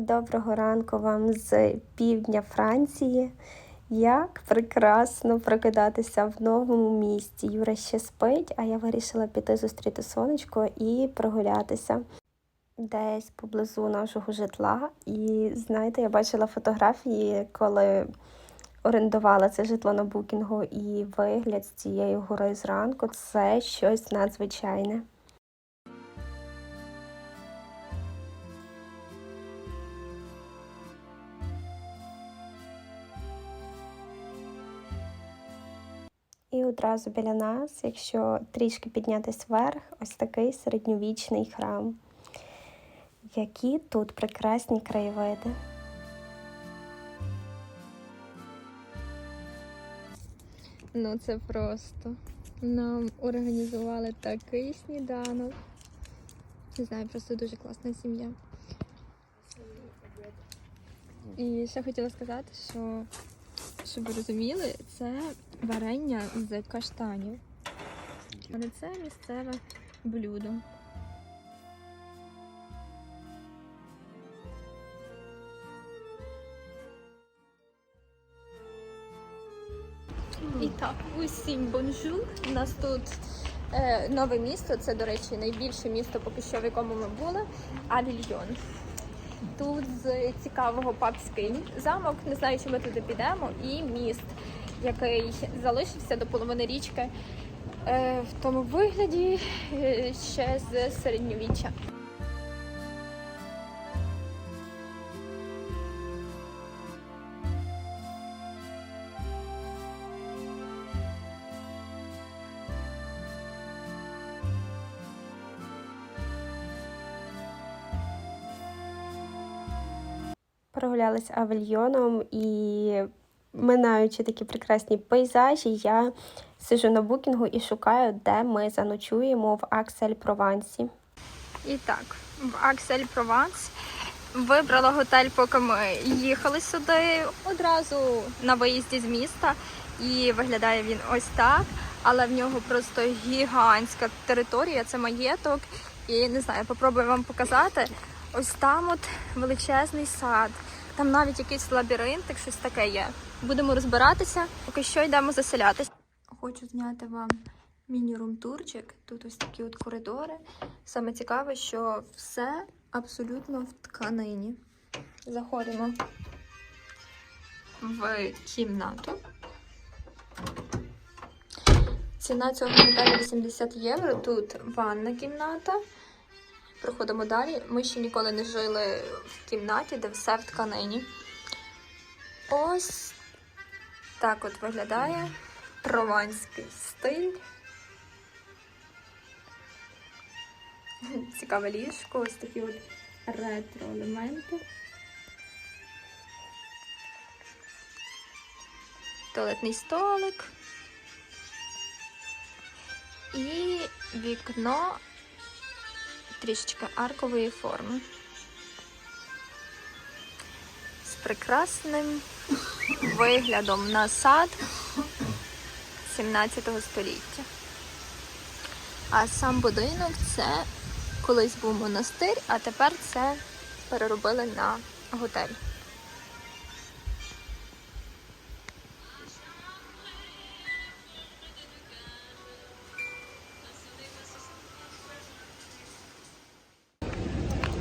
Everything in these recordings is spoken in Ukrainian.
Доброго ранку вам з півдня Франції. Як прекрасно прокидатися в новому місті. Юра ще спить, а я вирішила піти зустріти сонечко і прогулятися десь поблизу нашого житла. І знаєте, я бачила фотографії, коли орендувала це житло на букінгу, і вигляд з цієї гори зранку це щось надзвичайне. Одразу біля нас, якщо трішки піднятись вверх, ось такий середньовічний храм. Які тут прекрасні краєвиди. Ну це просто. Нам організували такий сніданок. Не знаю, просто дуже класна сім'я. І ще хотіла сказати, що, щоб ви розуміли, це варення з каштанів. Але це місцеве блюдо. І так, усім бонжур. У нас тут е, нове місто. Це, до речі, найбільше місто, поки що в якому ми були. Авільйон. Тут з цікавого папський замок. Не знаю, чи ми туди підемо. І міст, який залишився до половини річки е, в тому вигляді е, ще з середньовіччя. Прогулялась авельйоном і минаючи такі прекрасні пейзажі, я сижу на букінгу і шукаю, де ми заночуємо в Аксель Провансі. І так, в Аксель Прованс вибрала готель, поки ми їхали сюди одразу на виїзді з міста. І виглядає він ось так. Але в нього просто гігантська територія, це маєток. І не знаю, попробую вам показати. Ось там от величезний сад. Там навіть якийсь лабіринтик, щось таке є. Будемо розбиратися, поки що йдемо заселятися. Хочу зняти вам міні-рум-турчик. Тут ось такі от коридори. Саме цікаве, що все абсолютно в тканині. Заходимо в кімнату. Ціна цього готелю 80 євро. Тут ванна кімната. Проходимо далі. Ми ще ніколи не жили в кімнаті, де все в тканині. Ось так от виглядає прованський стиль. Цікаве ліжко, ось такі от ретро-елементи. Туалетний столик. І вікно трішечки аркової форми. З прекрасним виглядом на сад 17 століття. А сам будинок це колись був монастир, а тепер це переробили на готель.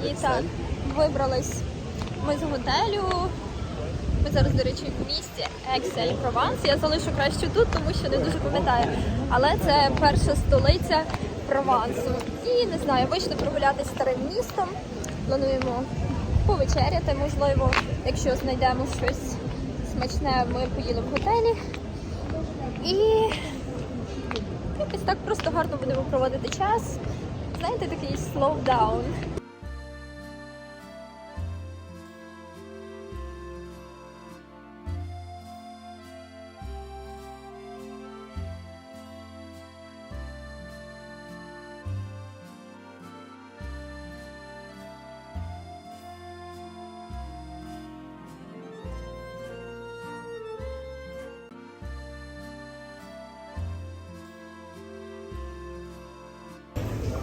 І так, вибрались ми з готелю. Ми зараз, до речі, в місті Ексель Прованс. Я залишу краще тут, тому що не дуже пам'ятаю. Але це перша столиця Провансу. І не знаю, вийшли прогулятися старим містом. Плануємо повечеряти, можливо, якщо знайдемо щось смачне, ми поїдемо в готелі. І якось так просто гарно будемо проводити час. Знаєте, такий slow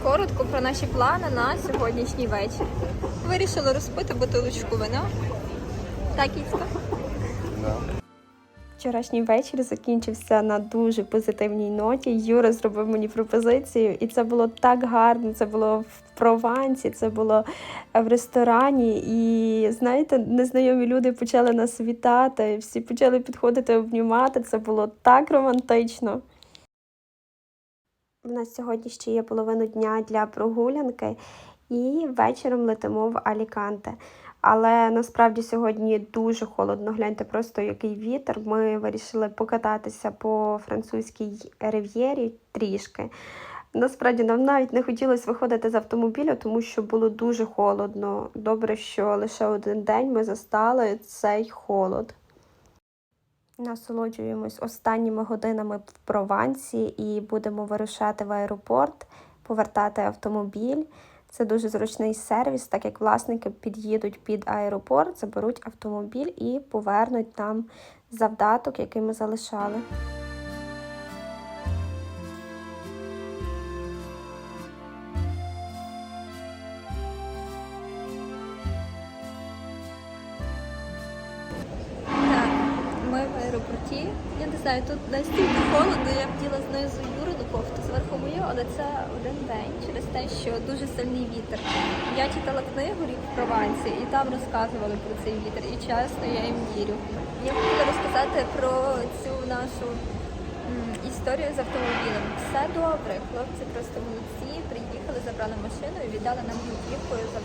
коротко про наші плани на сьогоднішній вечір. Вирішили розпити бутилочку вина. Так, Іцька? Вчорашній вечір закінчився на дуже позитивній ноті. Юра зробив мені пропозицію, і це було так гарно. Це було в Провансі, це було в ресторані. І знаєте, незнайомі люди почали нас вітати, всі почали підходити, обнімати. Це було так романтично. У нас сьогодні ще є половину дня для прогулянки, і вечором летимо в Аліканте. Але насправді сьогодні дуже холодно. Гляньте просто який вітер. Ми вирішили покататися по французькій рив'єрі трішки. Насправді нам навіть не хотілося виходити з автомобіля, тому що було дуже холодно. Добре, що лише один день ми застали цей холод. Насолоджуємось останніми годинами в Провансі і будемо вирушати в аеропорт, повертати автомобіль. Це дуже зручний сервіс, так як власники під'їдуть під аеропорт, заберуть автомобіль і повернуть нам завдаток, який ми залишали. Аеропорті. Я не знаю, тут настільки холодно, я вділа знизу Юрину кофту, зверху мою, але це один день через те, що дуже сильний вітер. Я читала книгу в Провансі і там розказували про цей вітер, і чесно, я їм вірю. Я хотіла розказати про цю нашу історію з автомобілем. Все добре, хлопці просто молодці, приїхали, забрали машину і віддали нам готівкою Ольга